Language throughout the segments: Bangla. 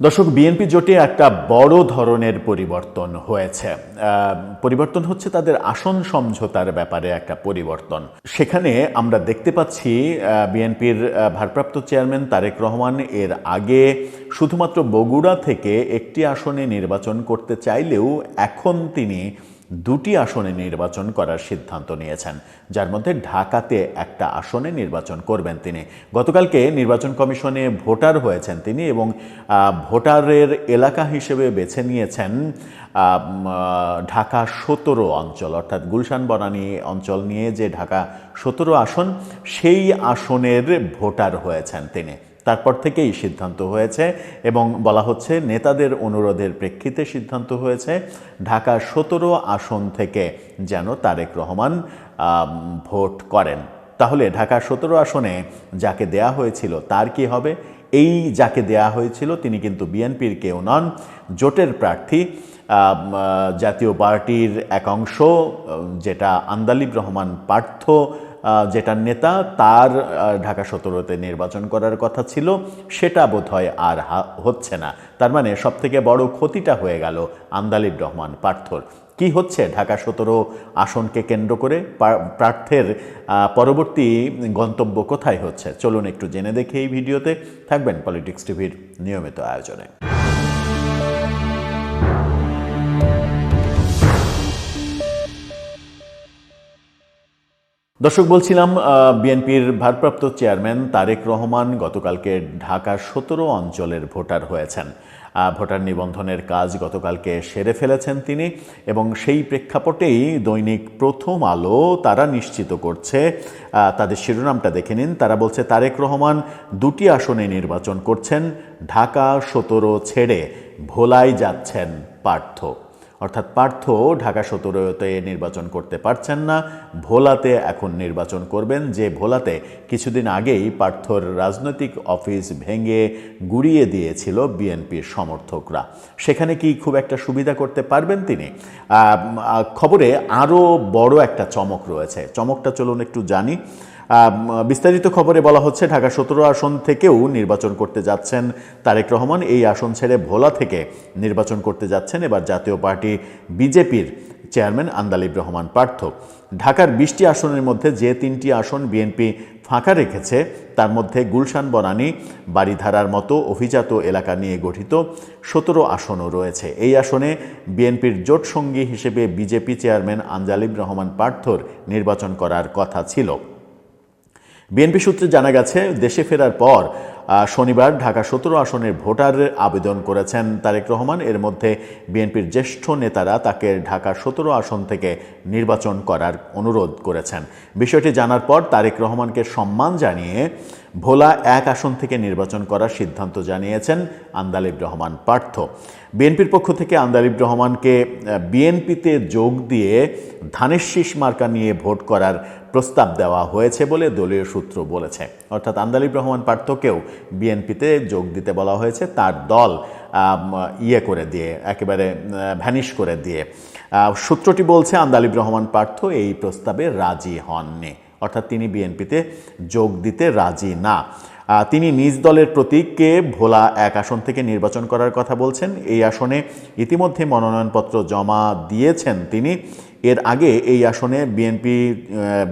দর্শক, বিএনপি জোটে একটা বড় ধরনের পরিবর্তন হয়েছে। পরিবর্তন হচ্ছে তাদের আসন সমঝোতার ব্যাপারে একটা পরিবর্তন। সেখানে আমরা দেখতে পাচ্ছি বিএনপির ভারপ্রাপ্ত চেয়ারম্যান তারেক রহমান এর আগে শুধুমাত্র বগুড়া থেকে একটি আসনে নির্বাচন করতে চাইলেও এখন তিনি দুটি আসনে নির্বাচন করার সিদ্ধান্ত নিয়েছেন, যার মধ্যে ঢাকাতে একটা আসনে নির্বাচন করবেন তিনি। গতকালকে নির্বাচন কমিশনে ভোটার হয়েছেন তিনি এবং ভোটারের এলাকা হিসেবে বেছে নিয়েছেন ঢাকা সতেরো অঞ্চল। অর্থাৎ গুলশান, বনানী অঞ্চল নিয়ে যে ঢাকা সতেরো আসন, সেই আসনের ভোটার হয়েছেন তিনি। তারপর থেকেই সিদ্ধান্ত হয়েছে এবং বলা হচ্ছে নেতাদের অনুরোধের প্রেক্ষিতে সিদ্ধান্ত হয়েছে। ঢাকা সতেরো আসন থেকে যেন তারেক রহমান ভোট করেন। তাহলে ঢাকা সতেরো আসনে যাকে দেয়া হয়েছিল তার কি হবে? এই যাকে দেয়া হয়েছিল তিনি কিন্তু বিএনপির কেউ নন, জোটের প্রার্থী জাতীয় পার্টির এক অংশ যেটা আন্দালিব রহমান পার্থ যেটার নেতা তার ঢাকা সতেরোতে নির্বাচন করার কথা ছিল, সেটা বোধহয় আর হচ্ছে না। তার মানে সব থেকে বড় ক্ষতিটা হয়ে গেল আন্দালিব রহমান পার্থর। কি হচ্ছে ঢাকা সতেরো আসনকে কেন্দ্র করে? প্রার্থের পরবর্তী গন্তব্য কোথায় হচ্ছে? চলুন একটু জেনে দেখে এই ভিডিওতে। থাকবেন পলিটিক্স টিভির নিয়মিত আয়োজনে। দর্শক, বলছিলাম বিএনপির ভারপ্রাপ্ত চেয়ারম্যান তারেক রহমান গতকালকে ঢাকা সতেরো অঞ্চলের ভোটার হয়েছেন। ভোটার নিবন্ধনের কাজ গতকালকে সেরে ফেলেছেন তিনি এবং সেই প্রেক্ষাপটেই দৈনিক প্রথম আলো তারা নিশ্চিত করছে। তাদের শিরোনামটা দেখে নিন। তারা বলছে, তারেক রহমান দুটি আসনে নির্বাচন করছেন, ঢাকা সতেরো ছেড়ে ভোলায় যাচ্ছেন পার্থ। অর্থাৎ পার্থ ঢাকা সতেরোতে নির্বাচন করতে পারছেন না, ভোলাতে এখন নির্বাচন করবেন, যে ভোলাতে কিছুদিন আগেই পার্থর রাজনৈতিক অফিস ভেঙে গুড়িয়ে দিয়েছিল বিএনপির সমর্থকরা। সেখানে কি খুব একটা সুবিধা করতে পারবেন তিনি? খবরে আরও বড় একটা চমক রয়েছে। চমকটা চলুন একটু জানি। বিস্তারিত খবরে বলা হচ্ছে, ঢাকা সতেরো আসন থেকেও নির্বাচন করতে যাচ্ছেন তারেক রহমান। এই আসন ছেড়ে ভোলা থেকে নির্বাচন করতে যাচ্ছেন এবার জাতীয় পার্টি বিজেপির চেয়ারম্যান আন্দালিব রহমান পার্থ। ঢাকার বিশটি আসনের মধ্যে যে তিনটি আসন বিএনপি ফাঁকা রেখেছে, তার মধ্যে গুলশান, বনানী বাড়িধারার মতো অভিজাত এলাকা নিয়ে গঠিত সতেরো আসনও রয়েছে। এই আসনে বিএনপির জোট সঙ্গী হিসেবে B J P chairman Anjalib Rahman পার্থর নির্বাচন করার কথা ছিল। বিএনপি সূত্রে জানা গেছে, দেশে ফেরার পর শনিবার ঢাকা সতেরো আসনের ভোটারের আবেদন করেছেন তারেক রহমান। এর মধ্যে বিএনপির জ্যেষ্ঠ নেতারা তাকে ঢাকা সতেরো আসন থেকে নির্বাচন করার অনুরোধ করেছেন। বিষয়টি জানার পর তারেক রহমানকে সম্মান জানিয়ে ভোলা এক আসন থেকে নির্বাচন করার সিদ্ধান্ত জানিয়েছেন আন্দালিব রহমান পার্থ। বিএনপির পক্ষ থেকে আন্দালিব রহমানকে বিএনপিতে যোগ দিয়ে ধানের শীষ মার্কা নিয়ে ভোট করার প্রস্তাব দেওয়া হয়েছে বলে দলীয় সূত্র বলেছে। অর্থাৎ আন্দালিব রহমান পার্থকেও বিএনপিতে যোগ দিতে বলা হয়েছে, তার দল ইয়ে করে দিয়ে, একেবারে ভ্যানিশ করে দিয়ে। সূত্রটি বলছে, আন্দালিব রহমান পার্থ এই প্রস্তাবে রাজি হননি। অর্থাৎ তিনি বিএনপিতে যোগ দিতে রাজি না। তিনি নিজ দলের প্রতীককে ভোলা এক আসন থেকে নির্বাচন করার কথা বলছেন। এই আসনে ইতিমধ্যে মনোনয়নপত্র জমা দিয়েছেন তিনি। এর আগে এই আসনে বিএনপি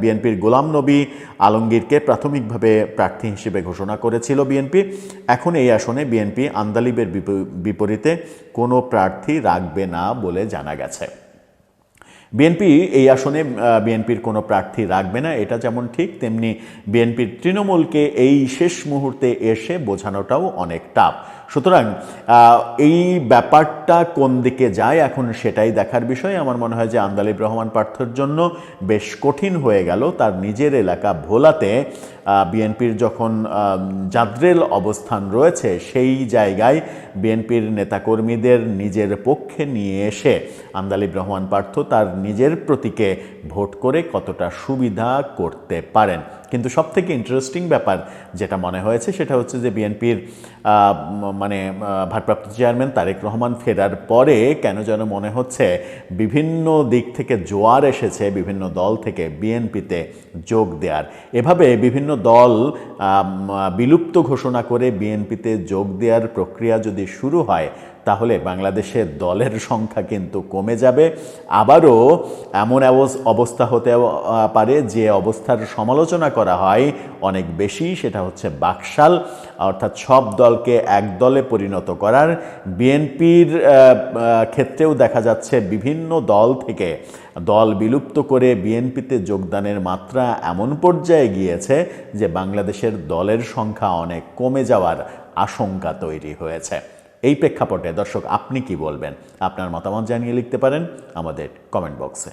বিএনপির গোলাম নবী আলমগীরকে প্রাথমিকভাবে প্রার্থী হিসেবে ঘোষণা করেছিল বিএনপি। এখন এই আসনে বিএনপি আন্দালিবের বিপরীতে কোনো প্রার্থী রাখবে না বলে জানা গেছে। বিএনপি এই আসনে বিএনপির কোনো প্রার্থী রাখবে না, এটা যেমন ঠিক, তেমনি বিএনপির তৃণমূলকে এই শেষ মুহূর্তে এসে বোঝানোটাও অনেক টাফ সুতরাং এই ব্যাপারটা কোন দিকে যায় এখন সেটাই দেখার বিষয়। আমার মনে হয় যে আন্দালিব রহমান পার্থর জন্য বেশ কঠিন হয়ে গেল তার নিজের এলাকা ভোলাতে। বিএনপির যখন জাদ্রেল অবস্থান রয়েছে সেই জায়গায় বিএনপির নেতাকর্মীদের নিজের পক্ষে নিয়ে এসে আন্দালিব রহমান পার্থ তার নিজের প্রতীকে ভোট করে কতটা সুবিধা করতে পারেন। কিন্তু সব থেকে ইন্টারেস্টিং ব্যাপার যেটা মনে হয়েছে সেটা হচ্ছে যে বিএনপির মানে ভারপ্রাপ্ত চেয়ারম্যান তারেক রহমান ফেরার পরে কেন যেন মনে হচ্ছে বিভিন্ন দিক থেকে জোয়ার এসেছে বিভিন্ন দল থেকে বিএনপিতে যোগ দেওয়ার এভাবে বিভিন্ন দল বিলুপ্ত ঘোষণা করে বিএনপিতে যোগ দেওয়ার প্রক্রিয়া যদি শুরু হয় তাহলে বাংলাদেশের দলের সংখ্যা কিন্তু কমে যাবে। আবারও এমন অবস- অবস্থা হতে পারে যে অবস্থার সমালোচনা করা হয় অনেক বেশি, সেটা হচ্ছে বাকশাল। অর্থাৎ সব দলকে এক দলে পরিণত করার বিএনপির ক্ষেত্রেও দেখা যাচ্ছে বিভিন্ন দল থেকে দল বিলুপ্ত করে বিএনপিতে যোগদানের মাত্রা এমন পর্যায়ে গিয়েছে যে বাংলাদেশের দলের সংখ্যা অনেক কমে যাওয়ার আশঙ্কা তৈরি হয়েছে। এই প্রেক্ষাপটে দর্শক আপনি কি বলবেন? আপনার মতামত জানিয়ে লিখতে পারেন আমাদের কমেন্ট বক্সে